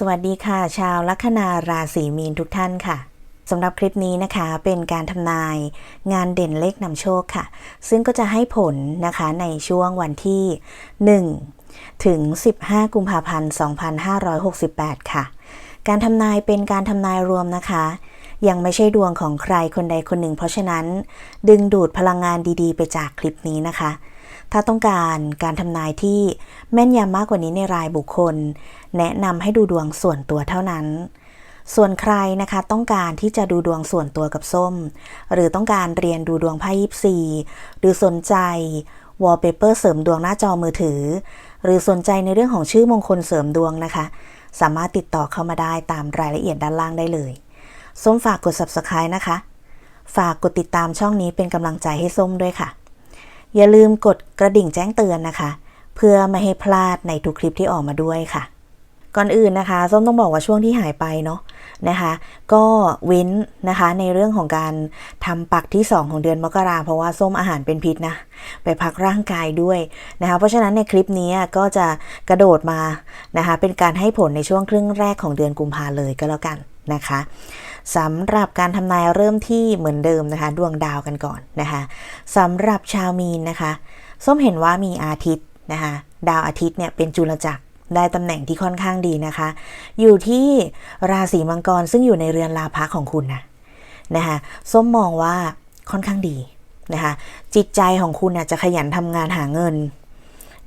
สวัสดีค่ะ ชาวลัคนาราศีมีนทุกท่านค่ะสำหรับคลิปนี้นะคะเป็นการทำนายงานเด่นเลขนำโชคค่ะ ซึ่งก็จะให้ผลนะคะในช่วงวันที่ 1 ถึง 15 กุมภาพันธ์ 2568 ค่ะ การทำนายเป็นการทำนายรวมนะคะ ยังไม่ใช่ดวงของใครคนใดคนหนึ่ง เพราะฉะนั้น ดึงดูดพลังงานดีๆ ไปจากคลิปนี้นะคะ ถ้าต้องการการทำนายที่แม่นยำมากกว่านี้ในรายบุคคล แนะนำให้ดูดวงส่วนตัวเท่านั้น ส่วนใครนะคะต้องการที่จะดูดวงส่วนตัวกับส้ม หรือต้องการเรียนดูดวงไพ่ยิปซีหรือสนใจวอลเปเปอร์เสริมดวงหน้าจอมือถือ หรือสนใจในเรื่องของชื่อมงคลเสริมดวงนะคะ สามารถติดต่อเข้ามาได้ตามรายละเอียดด้านล่างได้เลยส้มฝากกด subscribe นะคะ ฝากกดติดตามช่องนี้เป็นกำลังใจให้ส้มด้วยค่ะ อย่าลืมกดกระดิ่งแจ้งเตือนนะคะ เพื่อไม่ให้พลาดในทุกคลิปที่ออกมาด้วยค่ะ ก่อนอื่นนะคะส้มต้องบอกว่าช่วงที่หายไปเนาะนะคะ ก็เว้นนะคะในเรื่องของการทำปักที่ 2 ของเดือนมกราเพราะว่าส้มอาหารเป็นพิษนะ ไปพักร่างกายด้วยนะคะเพราะฉะนั้นในคลิปนี้ก็จะกระโดดมานะคะเป็นการให้ผลในช่วงครึ่งแรกของเดือนกุมภาเลยก็แล้วกันนะคะ สำหรับการทำนายเริ่มที่เหมือนเดิมนะคะ ดวงดาวกันก่อนนะคะสำหรับชาวมีนนะคะ ส้มเห็นว่ามีอาทิตย์นะคะดาวอาทิตย์เนี่ยเป็นจุลจักรได้ตำแหน่งที่ค่อนข้างดีนะคะ อยู่ที่ราศีมังกรซึ่งอยู่ในเรือนลาภะของคุณนะนะคะส้มมองว่าค่อนข้างดีนะคะจิตใจของคุณน่ะจะขยันทำงานหาเงิน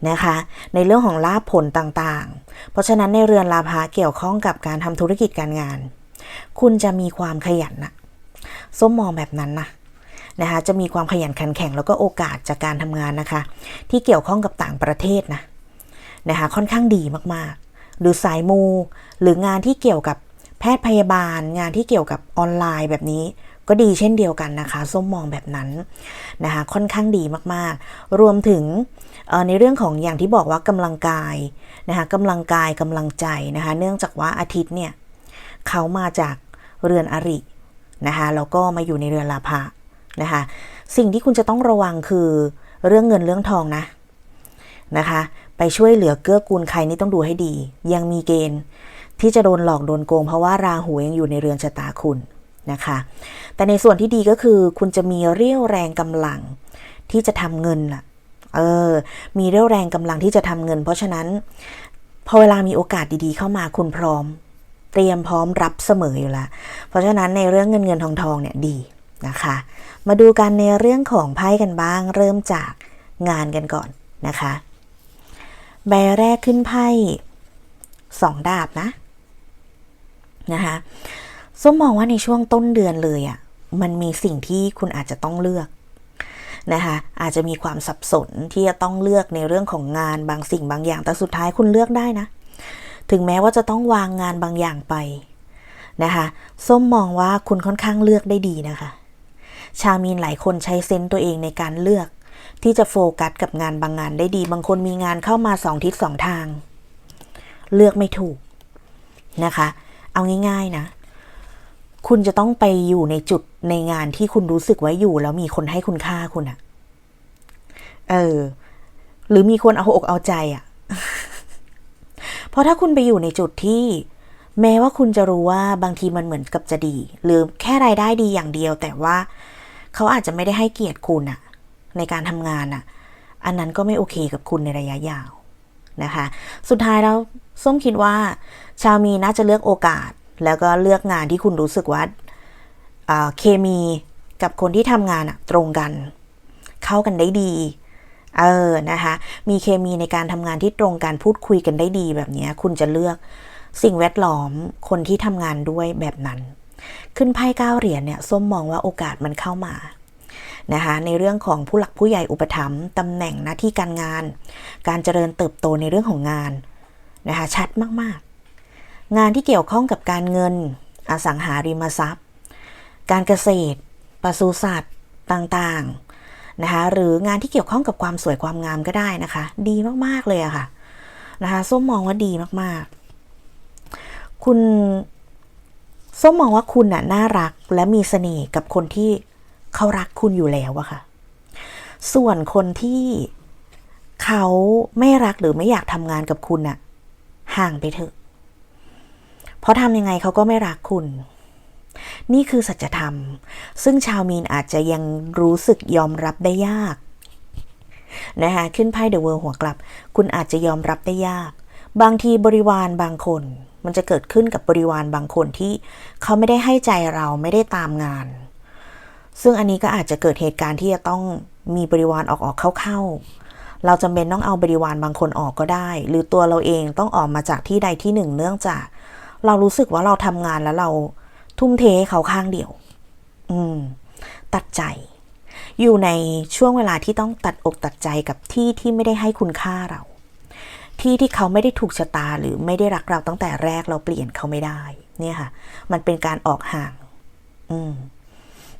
นะคะในเรื่องของลาภผลต่างๆ เพราะฉะนั้นในเรือนลาภะเกี่ยวข้องกับการทำธุรกิจการงาน คุณจะมีความขยันนะส้มมองแบบนั้นนะนะคะจะมีความขยันขันแข็งแล้วก็โอกาสจากการทำงานนะคะ ที่เกี่ยวข้องกับต่างประเทศนะนะคะค่อนข้างดีมากๆ หรือสายมู หรืองานที่เกี่ยวกับแพทย์พยาบาล งานที่เกี่ยวกับออนไลน์แบบนี้ก็ดีเช่นเดียวกันนะคะส้มมองแบบนั้นนะคะค่อนข้างดีมากๆ รวมถึงในเรื่องของอย่างที่บอกว่ากำลังกายนะคะกำลังกายกำลังใจนะคะเนื่องจากว่าอาทิตย์เนี่ย เขามาจากเรือนอรินะคะแล้วก็มาอยู่ในเรือนลาภะนะคะสิ่งที่คุณจะต้องระวังคือเรื่องเงินเรื่องทองนะนะคะ ไปช่วยเหลือเกื้อกูลใครนี่ต้องดูให้ดี ยังมีเกณฑ์ที่จะโดนหลอกโดนโกงเพราะว่าราหูยังอยู่ในเรือนชะตาคุณนะคะ แต่ในส่วนที่ดีก็คือคุณจะมีเรี่ยวแรงกำลังที่จะทำเงินล่ะเออ มีเรี่ยวแรงกำลังที่จะทำเงิน เพราะฉะนั้นพอเวลามีโอกาสดีๆเข้ามาคุณพร้อม เตรียมพร้อมรับเสมออยู่ล้วเพราะฉะนั้นในเรื่องเงินเงินทองทองเนี่ยดีนะคะ มาดูกันในเรื่องของไพ่กันบ้าง เริ่มจากงานกันก่อนนะคะ ใบแรกขึ้นไพ่สองดาบนะนะคะส้มมองว่าในช่วงต้นเดือนเลยอะ่ะมันมีสิ่งที่คุณอาจจะต้องเลือกนะคะอาจจะมีความสับสนที่จะต้องเลือกในเรื่องของงานบางสิ่งบางอย่าง แต่สุดท้ายคุณเลือกได้นะ ถึงแม้ว่าจะต้องวางงานบางอย่างไปนะคะส้มมองว่าคุณค่อนข้างเลือกได้ดีนะคะ ชามีนหลายคนใช้เซนต์ตัวเองในการเลือก ที่จะโฟกัสกับงานบางงานได้ดี บางคนมีงานเข้ามาสองทิศสองทาง เลือกไม่ถูกนะคะ เอาง่าย ๆนะ คุณจะต้องไปอยู่ในจุดในงานที่คุณรู้สึกไว้อยู่ แล้วมีคนให้คุณค่าคุณอะเออ หรือมีคนเอาอกเอาใจอะ ราะถ้าคุณไปอยู่ในจุดที่ แม้ว่าคุณจะรู้ว่าบางทีมันเหมือนกับจะดี หรือแค่รายได้ดีอย่างเดียว แต่ว่าเขาอาจจะไม่ได้ให้เกียรติคุณอะในการทำงานอะอันนั้นก็ไม่โอเคกับคุณในระยะยาวนะคะ สุดท้ายแล้วส้มคิดว่า ชาวมีน่าจะเลือกโอกาส แล้วก็เลือกงานที่คุณรู้สึกว่าเคมีกับคนที่ทำงานอะตรงกัน เข้ากันได้ดี เออนะคะ มีเคมีในการทำงานที่ตรงกันพูดคุยกันได้ดีแบบนี้คุณจะเลือกสิ่งแวดล้อมคนที่ทำงานด้วยแบบนั้น ขึ้นไพ่เก้าเหรียญเนี่ยส้มมองว่าโอกาสมันเข้ามานะคะในเรื่องของผู้หลักผู้ใหญ่อุปถัมภ์ตำแหน่งหน้าที่การงาน การเจริญเติบโตในเรื่องของงานนะคะชัดมากๆ งานที่เกี่ยวข้องกับการเงิน อสังหาริมทรัพย์ การเกษตรปศุสัตว์ต่างๆ นะคะหรืองานที่เกี่ยวข้องกับความสวยความงามก็ได้นะคะ ดีมากๆเลยอะค่ะนะคะส้มมองว่าดีมากๆ คุณส้มมองว่าคุณน่ะน่ารักและมีเสน่ห์กับคนที่เขารักคุณอยู่แล้วอะค่ะ ส่วนคนที่เขาไม่รักหรือไม่อยากทำงานกับคุณอะห่างไปเถอะ เพราะทำยังไงเขาก็ไม่รักคุณ นี่คือสัจธรรม ซึ่งชาวมีนอาจจะยังรู้สึกยอมรับได้ยากนะคะขึ้นไพ่เดอะเวิร์หัวกลับ คุณอาจจะยอมรับได้ยาก บางทีบริวารบางคน มันจะเกิดขึ้นกับบริวารบางคนที่เขาไม่ได้ให้ใจเราไม่ได้ตามงาน ซึ่งอันนี้ก็อาจจะเกิดเหตุการณ์ที่จะต้องมีบริวารออกออกเข้าๆ เราจำเป็นต้องเอาบริวารบางคนออกก็ได้ หรือตัวเราเองต้องออกมาจากที่ใดที่หนึ่งเนื่องจาก เรารู้สึกว่าเราทำงานแล้วเรา ทุ่มเทเขาข้างเดียว อืม ตัดใจ อยู่ในช่วงเวลาที่ต้องตัดอกตัดใจกับที่ที่ไม่ได้ให้คุณค่าเรา ที่ที่เขาไม่ได้ถูกชะตาหรือไม่ได้รักเราตั้งแต่แรกเราเปลี่ยนเขาไม่ได้ เนี่ยค่ะ มันเป็นการออกห่าง อืม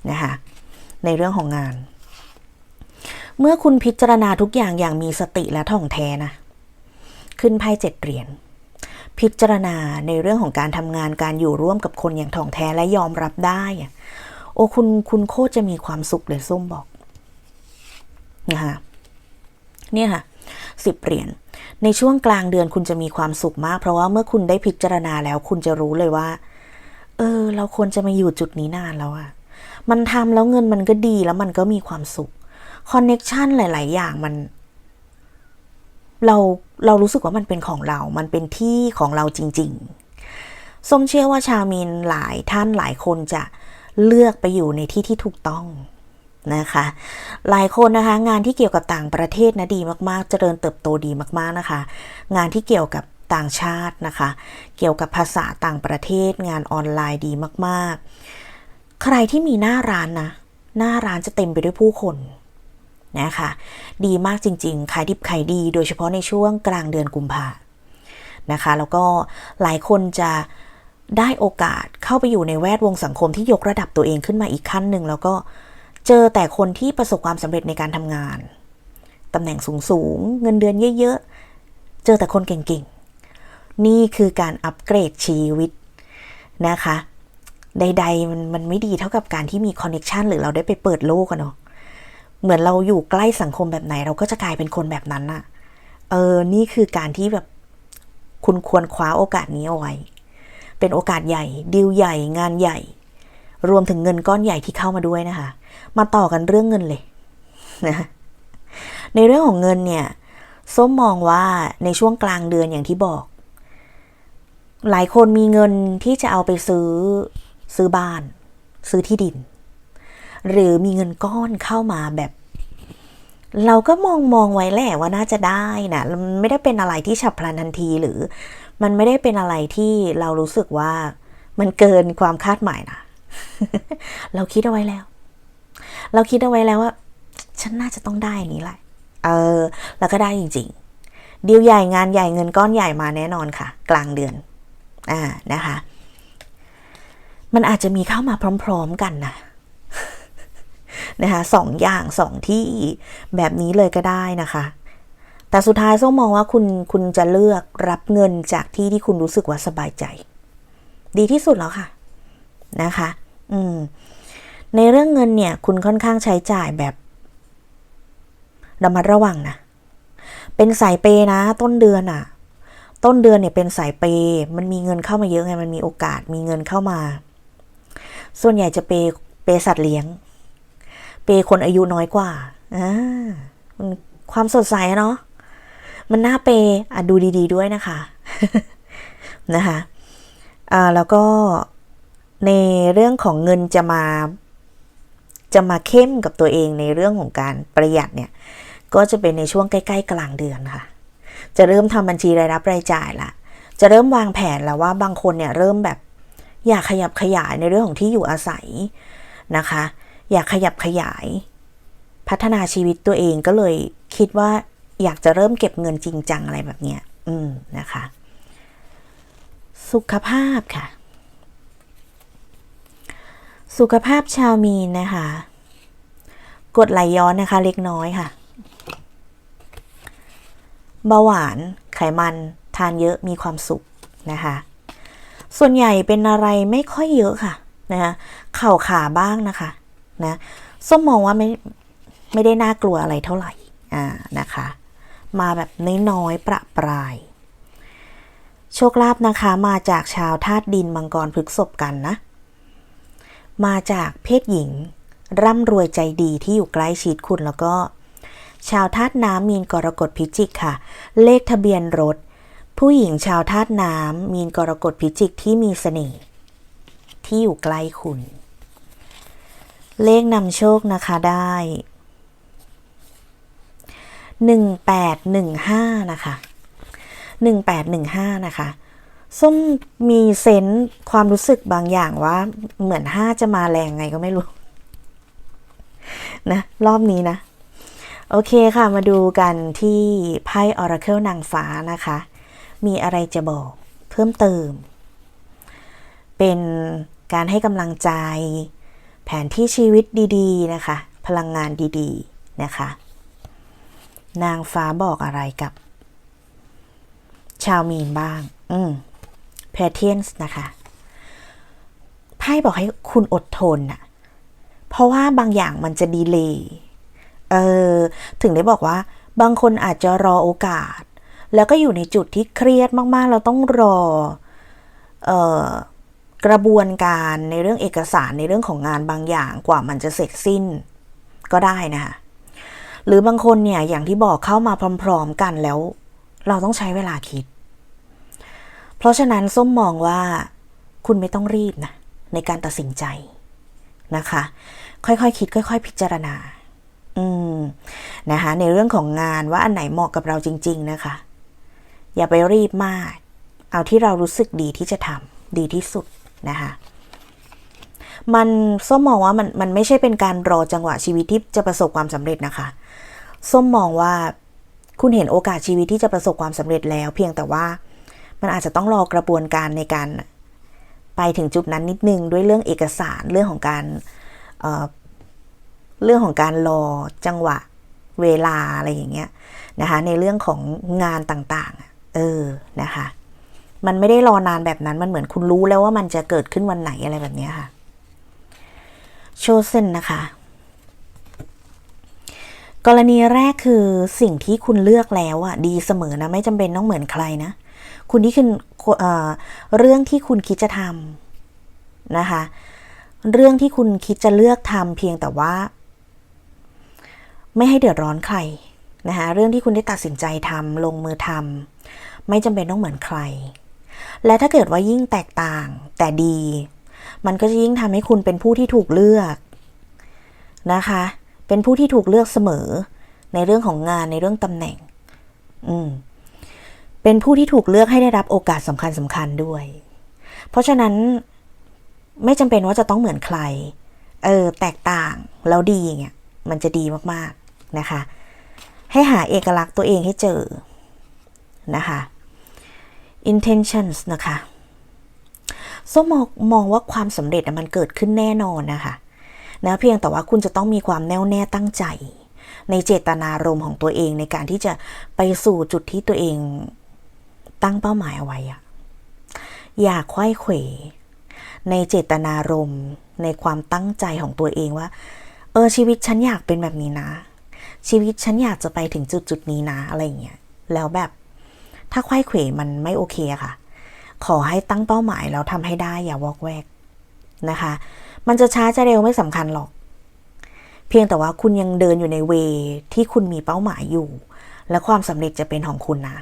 นะคะในเรื่องของงาน เมื่อคุณพิจารณาทุกอย่างอย่างมีสติและท่องแท้นะ ขึ้นไพ่เจ็ดเหรียญ พิจารณาในเรื่องของการทำงานการอยู่ร่วมกับคนอย่างถ่องแท้และยอมรับได้อะโอ้คุณคุณโคตรจะมีความสุขเลยส้มบอกนะคะเนี่ยค่ะสิบเหรียญในช่วงกลางเดือนคุณจะมีความสุขมาก เพราะว่าเมื่อคุณได้พิจารณาแล้ว คุณจะรู้เลยว่า เออ เราควรจะมาอยู่จุดนี้นานแล้วอะมันทำแล้วเงินมันก็ดีแล้วมันก็มีความสุขคอนเน็ชันหลาย ๆ อย่างมัน เราเรารู้สึกว่ามันเป็นของเรา มันเป็นที่ของเราจริง ๆ ส้มเชื่อว่าชาวมีนหลายท่านหลายคนจะเลือกไปอยู่ในที่ที่ถูกต้องนะคะ หลายคนนะคะ งานที่เกี่ยวกับต่างประเทศนะดีมากๆ เจริญเติบโตดีมากๆนะคะ งานที่เกี่ยวกับต่างชาตินะคะ เกี่ยวกับภาษาต่างประเทศ งานออนไลน์ดีมากๆ ใครที่มีหน้าร้านนะ หน้าร้านจะเต็มไปด้วยผู้คน นะคะ ดีมากจริงๆขายดิบขายดีโดยเฉพาะในช่วงกลางเดือนกุมภานะคะ แล้วก็หลายคนจะได้โอกาสเข้าไปอยู่ในแวดวงสังคมที่ยกระดับตัวเองขึ้นมาอีกขั้นหนึ่งแล้วก็เจอแต่คนที่ประสบความสำเร็จในการทำงานตำแหน่งสูงๆเงินเดือนเยอะๆ เจอแต่คนเก่งๆ นี่คือการอัปเกรดชีวิตนะคะ ใดๆมันมันไม่ดีเท่ากับการที่มีคอนเน็ชันหรือเราได้ไปเปิดโลกอะเนาะ เหมือนเราอยู่ใกล้สังคมแบบไหน เราก็จะกลายเป็นคนแบบนั้นอะเออ นี่คือการที่แบบคุณควรคว้าโอกาสนี้เอาไว้ เป็นโอกาสใหญ่ ดีลใหญ่ งานใหญ่ รวมถึงเงินก้อนใหญ่ที่เข้ามาด้วยนะคะ มาต่อกันเรื่องเงินเลยนะในเรื่องของเงินเนี่ย ส้มมองว่าในช่วงกลางเดือนอย่างที่บอก หลายคนมีเงินที่จะเอาไปซื้อซื้อบ้าน ซื้อที่ดิน หรือมีเงินก้อนเข้ามาแบบ เราก็มองมองไว้แหละว่าน่าจะได้นะมันไม่ได้เป็นอะไรที่ฉับพลันทันทีหรือ มันไม่ได้เป็นอะไรที่เรารู้สึกว่ามันเกินความคาดหมายนะเราคิดเอาไว้แล้ว เราคิดเอาไว้แล้วว่า ฉันน่าจะต้องได้นนี้แหละ เออ แล้วก็ได้จริง ๆ ดีลใหญ่งานใหญ่เงินก้อนใหญ่มาแน่นอนค่ะ กลางเดือน อ่านะคะ มันอาจจะมีเข้ามาพร้อม ๆ กันนะ นะคะสองอย่างสองที่แบบนี้เลยก็ได้นะคะ แต่สุดท้ายส้มมองว่าคุณคุณจะเลือกรับเงินจากที่ที่คุณรู้สึกว่าสบายใจ ดีที่สุดแล้วค่ะนะคะ อืม ในเรื่องเงินเนี่ย คุณค่อนข้างใช้จ่ายแบบระมัดระวังนะ เป็นสายเปย์นะ ต้นเดือนอะ่ะ ต้นเดือนเนี่ยเป็นสายเปย์มันมีเงินเข้ามาเยอะไง มันมีโอกาส มีเงินเข้ามา ส่วนใหญ่จะเปย์เปย์สัตว์เลี้ยง เปย์คนอายุน้อยกว่าอ่ามันความสดใสอะเนาะมันน่าเปย์อะดูดีๆด้วยนะคะนะคะอ่าแล้วก็ในเรื่องของเงินจะมาจะมาเข้มกับตัวเองในเรื่องของการประหยัดเนี่ย ก็จะเป็นในช่วงใกล้ ๆ กลางเดือนค่ะ จะเริ่มทำบัญชีรายรับรายจ่ายละจะเริ่มวางแผนแล้วว่าบางคนเนี่ยเริ่มแบบอยากขยับขยายในเรื่องของที่อยู่อาศัยนะคะ อยากขยับขยาย พัฒนาชีวิตตัวเองก็เลยคิดว่าอยากจะเริ่มเก็บเงินจริงจังอะไรแบบเนี้ย อืมนะคะ สุขภาพค่ะ สุขภาพชาวมีนนะคะกดไหลย้อนนะคะ เล็กน้อยค่ะ เบาหวาน ไขมัน ทานเยอะมีความสุขนะคะ ส่วนใหญ่เป็นอะไรไม่ค่อยเยอะค่ะนะคะเข่าขาบ้างนะคะ นะส้มมองว่าไม่ไม่ได้น่ากลัวอะไรเท่าไหร่อ่านะคะ มาแบบน้อยๆประปราย โชคลาภนะคะมาจากชาวธาตุดินมังกรพฤกษบกันนะ มาจากเพศหญิง ร่ำรวยใจดีที่อยู่ใกล้ชิดคุณแล้วก็ ชาวธาตุน้ำมีนกรกฎพิจิกค่ะ เลขทะเบียนรถ ผู้หญิงชาวธาตุน้ำมีนกรกฎพิจิกที่มีเสน่ห์ที่อยู่ใกล้คุณ เลขนำโชคนะคะได้หนึ่งแปดหนึ่งห้านะคะหนึ่งแปดหนึ่งห้านะคะ ส้มมีเซนส์ความรู้สึกบางอย่างว่าเหมือนห้าจะมาแรงไงก็ไม่รู้ นะ รอบนี้นะ โอเคค่ะ มาดูกันที่ไพ่ Oracle นางฟ้านะคะ มีอะไรจะบอกเพิ่มเติม เป็นการให้กำลังใจ แผนที่ชีวิตดี ๆ นะคะ พลังงานดีๆ นะคะ นางฟ้าบอกอะไรกับ ชาวมีนบ้าง อืม p a t i e n s นะคะไพ่บอกให้คุณอดทนน่ะเพราะว่าบางอย่างมันจะดีเลย์เออ ถึงได้บอกว่า บางคนอาจจะรอโอกาส แล้วก็อยู่ในจุดที่เครียดมากๆ เราต้องรอ เออ กระบวนการในเรื่องเอกสารในเรื่องของงานบางอย่างกว่ามันจะเสร็จสิ้นก็ได้นะคะหรือบางคนเนี่ยอย่างที่บอกเข้ามาพร้อม ๆ กันแล้ว เราต้องใช้เวลาคิด เพราะฉะนั้นส้มมองว่าคุณไม่ต้องรีบนะในการตัดสินใจนะคะ ค่อยๆคคิด ค่อย ๆ พิจารณา อืมนะคะในเรื่องของงานว่าอันไหนเหมาะกับเราจริง ๆ นะคะ อย่าไปรีบมาก เอาที่เรารู้สึกดีที่จะทำดีที่สุด นะคะมันส้มมองว่ามันมันไม่ใช่เป็นการรอจังหวะชีวิตที่จะประสบความสำเร็จนะคะ ส้มมองว่าคุณเห็นโอกาสชีวิตที่จะประสบความสำเร็จแล้ว เพียงแต่ว่ามันอาจจะต้องรอกระบวนการในการไปถึงจุดนั้นนิดนึงด้วยเรื่องเอกสารเรื่องของการเเรื่องของการรอจังหวะเวลาอะไรอย่างเงี้ยนะคะในเรื่องของงานต่างๆ เออนะคะ มันไม่ได้รอนานแบบนั้น มันเหมือนคุณรู้แล้วว่ามันจะเกิดขึ้นวันไหนอะไรแบบนี้ค่ะ โชเซนนะคะ กรณีแรกคือสิ่งที่คุณเลือกแล้วอะดีเสมอนะ ไม่จำเป็นต้องเหมือนใครนะ คุณที่คือเอเรื่องที่คุณคิดจะทำนะคะ เรื่องที่คุณคิดจะเลือกทำเพียงแต่ว่า ไม่ให้เดือดร้อนใครนะคะเรื่องที่คุณได้ตัดสินใจทำลงมือทำไม่จำเป็นต้องเหมือนใคร และถ้าเกิดว่ายิ่งแตกต่างแต่ดี มันก็จะยิ่งทำให้คุณเป็นผู้ที่ถูกเลือกนะคะ เป็นผู้ที่ถูกเลือกเสมอ ในเรื่องของงานในเรื่องตำแหน่ง อืม เป็นผู้ที่ถูกเลือกให้ได้รับโอกาสสำคัญสำคัญด้วย เพราะฉะนั้นไม่จำเป็นว่าจะต้องเหมือนใคร เออ แตกต่างแล้วดีอย่างเงี้ยมันจะดีมากๆนะคะ ให้หาเอกลักษณ์ตัวเองให้เจอนะคะ intentions นะคะส้มมองมองว่าความสำเร็จมันเกิดขึ้นแน่นอนนะคะนะเพียงแต่ว่าคุณจะต้องมีความแน่วแน่ตั้งใจ ในเจตนารมณ์ของตัวเองในการที่จะไปสู่จุดที่ตัวเองตั้งเป้าหมายเอาไว้อะอย่าควยเขวในเจตนารมณ์ในความตั้งใจของตัวเองว่า เออชีวิตฉันอยากเป็นแบบนี้นะ ชีวิตฉันอยากจะไปถึงจุดจุดนี้นะอะไรเงี้ยแล้วแบบ ถ้าควยเขวมันไม่โอเคค่ะ ขอให้ตั้งเป้าหมายแล้วทำให้ได้อย่าวอกแวกนะคะ มันจะช้าจะเร็วไม่สำคัญหรอก เพียงแต่ว่าคุณยังเดินอยู่ในเวที่คุณมีเป้าหมายอยู่ และความสำเร็จจะเป็นของคุณนะ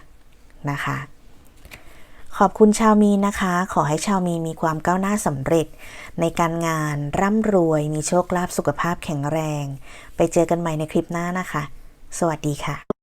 นะคะขอบคุณชาวมีนะคะ ขอให้ชาวมีมีความก้าวหน้าสำเร็จ ในการงานร่ำรวย มีโชคลาภสุขภาพแข็งแรง ไปเจอกันใหม่ในคลิปหน้านะคะ สวัสดีค่ะ